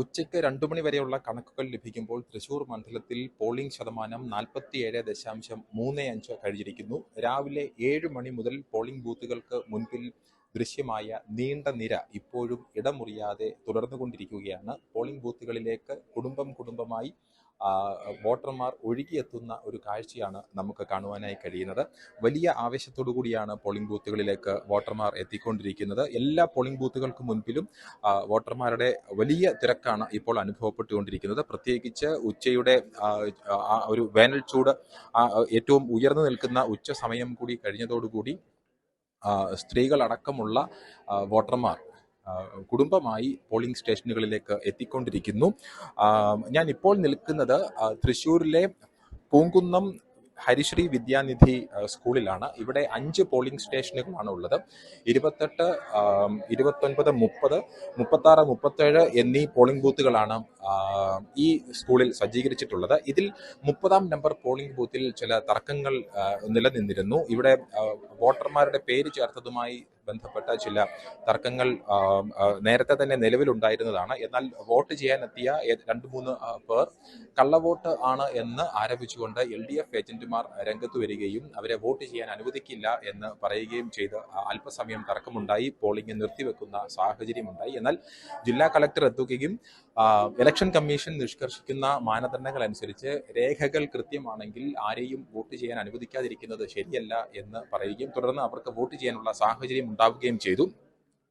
ഉച്ചയ്ക്ക് രണ്ടു മണി വരെയുള്ള കണക്കുകൾ ലഭിക്കുമ്പോൾ തൃശൂർ മണ്ഡലത്തിൽ പോളിംഗ് ശതമാനം നാൽപ്പത്തിയേഴ് ദശാംശം മൂന്ന് അഞ്ച് കഴിഞ്ഞിരിക്കുന്നു. രാവിലെ ഏഴ് മണി മുതൽ പോളിംഗ് ബൂത്തുകൾക്ക് മുൻപിൽ ദൃശ്യമായ നീണ്ട നിര ഇപ്പോഴും ഇടമുറിയാതെ തുടർന്നുകൊണ്ടിരിക്കുകയാണ്. പോളിംഗ് ബൂത്തുകളിലേക്ക് കുടുംബം കുടുംബമായി വോട്ടർമാർ ഒഴുകിയെത്തുന്ന ഒരു കാഴ്ചയാണ് നമുക്ക് കാണുവാനായി കഴിയുന്നത്. വലിയ ആവേശത്തോടു കൂടിയാണ് പോളിംഗ് ബൂത്തുകളിലേക്ക് വോട്ടർമാർ എത്തിക്കൊണ്ടിരിക്കുന്നത്. എല്ലാ പോളിംഗ് ബൂത്തുകൾക്ക് മുൻപിലും വോട്ടർമാരുടെ വലിയ തിരക്കാണ് ഇപ്പോൾ അനുഭവപ്പെട്ടുകൊണ്ടിരിക്കുന്നത്. പ്രത്യേകിച്ച് ഉച്ചയുടെ ഒരു വേനൽ ചൂട് ഏറ്റവും ഉയർന്നു നിൽക്കുന്ന ഉച്ച സമയം കൂടി കഴിഞ്ഞതോടുകൂടി സ്ത്രീകളടക്കമുള്ള വോട്ടർമാർ കുടുംബമായി പോളിംഗ് സ്റ്റേഷനുകളിലേക്ക് എത്തിക്കൊണ്ടിരിക്കുന്നു. ഞാൻ ഇപ്പോൾ നിൽക്കുന്നത് തൃശ്ശൂരിലെ പൂങ്കുന്നം ഹരിശ്രീ വിദ്യാനിധി സ്കൂളിലാണ്. ഇവിടെ അഞ്ച് പോളിംഗ് സ്റ്റേഷനുകളാണ് ഉള്ളത് ഇരുപത്തെട്ട് ഇരുപത്തൊൻപത് മുപ്പത് മുപ്പത്താറ് മുപ്പത്തേഴ് എന്നീ പോളിംഗ് ബൂത്തുകളാണ് ഈ സ്കൂളിൽ സജ്ജീകരിച്ചിട്ടുള്ളത്. ഇതിൽ മുപ്പതാം നമ്പർ പോളിംഗ് ബൂത്തിൽ ചില തർക്കങ്ങൾ നിലനിന്നിരുന്നു. ഇവിടെ വോട്ടർമാരുടെ പേര് ചേർത്തതുമായി ബന്ധപ്പെട്ട ചില തർക്കങ്ങൾ നേരത്തെ തന്നെ നിലവിലുണ്ടായിരുന്നതാണ്. എന്നാൽ വോട്ട് ചെയ്യാനെത്തിയ രണ്ട് മൂന്ന് പേർ കള്ളവോട്ട് ആണ് എന്ന് ആരോപിച്ചുകൊണ്ട് എൽ ഡി എഫ് ഏജന്റുമാർ രംഗത്ത് വരികയും അവരെ വോട്ട് ചെയ്യാൻ അനുവദിക്കില്ല എന്ന് പറയുകയും ചെയ്ത് അല്പസമയം തർക്കമുണ്ടായി. പോളിംഗ് നിർത്തിവെക്കുന്ന സാഹചര്യമുണ്ടായി. എന്നാൽ ജില്ലാ കളക്ടർ എത്തുകയും ഇലക്ഷൻ കമ്മീഷൻ നിഷ്കർഷിക്കുന്ന മാനദണ്ഡങ്ങൾ അനുസരിച്ച് രേഖകൾ കൃത്യമാണെങ്കിൽ ആരെയും വോട്ട് ചെയ്യാൻ അനുവദിക്കാതിരിക്കുന്നത് ശരിയല്ല എന്ന് പറയുകയും തുടർന്ന് അവർക്ക് വോട്ട് ചെയ്യാനുള്ള സാഹചര്യം ഉണ്ടാവുകയും ചെയ്തു.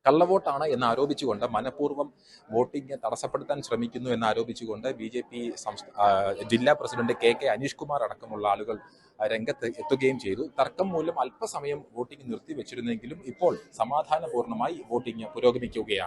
കള്ളവോട്ടാണ് എന്ന് ആരോപിച്ചുകൊണ്ട് മനഃപൂർവം വോട്ടിംഗ് തടസ്സപ്പെടുത്താൻ ശ്രമിക്കുന്നു എന്ന് ആരോപിച്ചുകൊണ്ട് ബി ജെ പി ജില്ലാ president K K Aneesh Kumar അടക്കമുള്ള ആളുകൾ രംഗത്ത് എത്തുകയും ചെയ്തു. തർക്കം മൂലം അല്പസമയം വോട്ടിംഗ് നിർത്തിവെച്ചിരുന്നെങ്കിലും ഇപ്പോൾ സമാധാനപൂർണമായി വോട്ടിംഗ് പുരോഗമിക്കുകയാണ്.